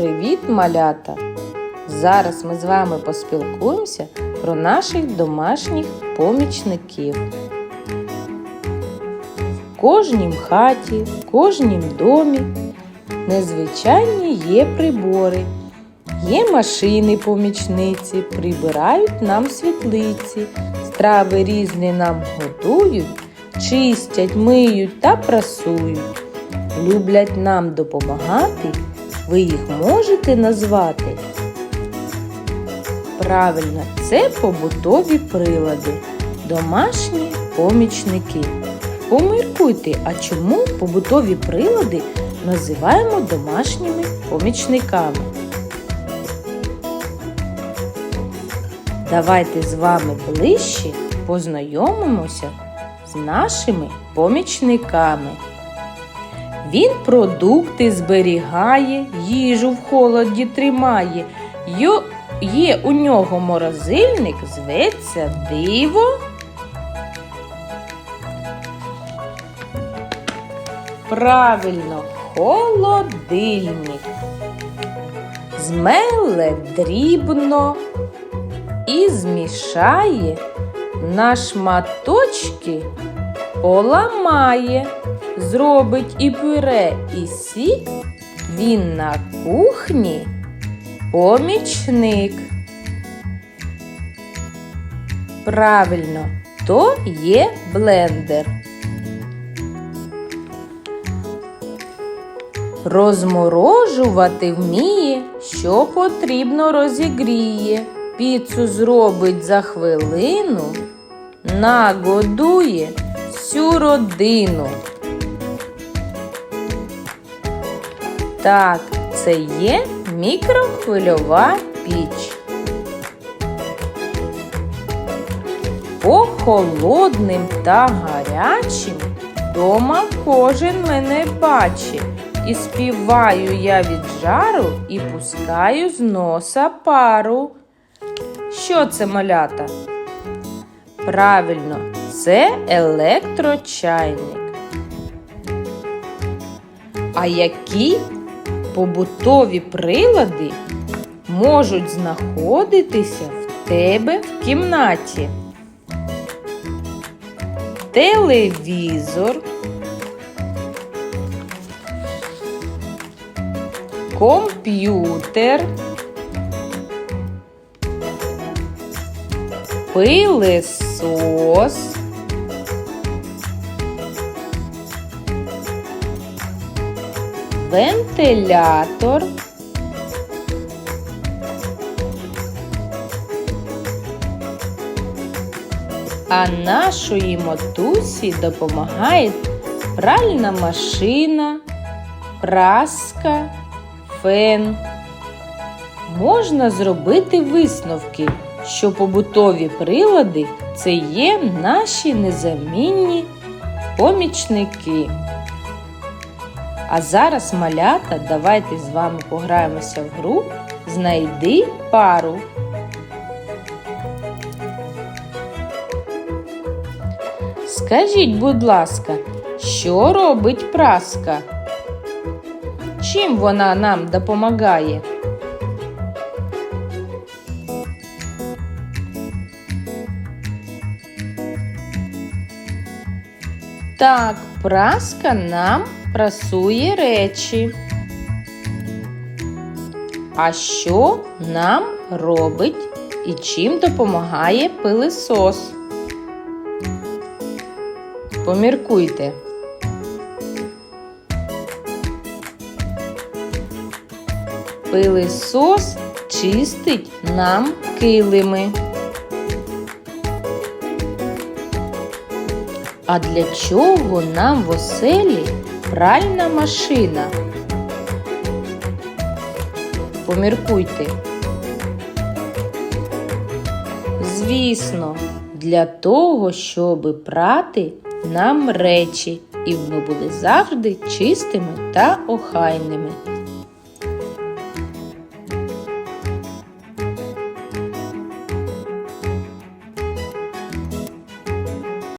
Привіт, малята! Зараз ми з вами поспілкуємося про наших домашніх помічників. В кожнім хаті, в кожнім домі незвичайні є прибори. Є машини-помічниці, прибирають нам світлиці, страви різні нам готують, чистять, миють та прасують. Люблять нам допомагати, ви їх можете назвати. Правильно, це побутові прилади, домашні помічники. Поміркуйте, а чому побутові прилади називаємо домашніми помічниками? Давайте з вами ближче познайомимося з нашими помічниками. Він продукти зберігає, їжу в холоді тримає. Йо- Є у нього морозильник, зветься диво. Правильно, холодильник. Змеле дрібно і змішає на шматочки поламає, зробить і пюре, і сік, він на кухні помічник. Правильно, то є блендер. Розморожувати вміє, що потрібно розігріє. Піцу зробить за хвилину, нагодує всю родину. Так, це є мікрохвильова піч. По холодним та гарячим дома кожен мене бачить. І співаю я від жару і пускаю з носа пару. Що це малята? Правильно, це електрочайник. А які побутові прилади можуть знаходитися в тебе в кімнаті? Телевізор, комп'ютер, пилесос, вентилятор, а нашої мотусі допомагає пральна машина, праска, фен. Можна зробити висновки, що побутові прилади це є наші незамінні помічники. А зараз, малята, давайте з вами пограємося в гру Знайди пару. Скажіть, будь ласка, що робить праска? Чим вона нам допомагає? Так, праска нам прасує речі. А що нам робить і чим допомагає пилисос? Поміркуйте. Пилисос чистить нам килими. А для чого нам в оселі пральна машина? Поміркуйте. Звісно, для того, щоб прати нам речі, і ми були завжди чистими та охайними.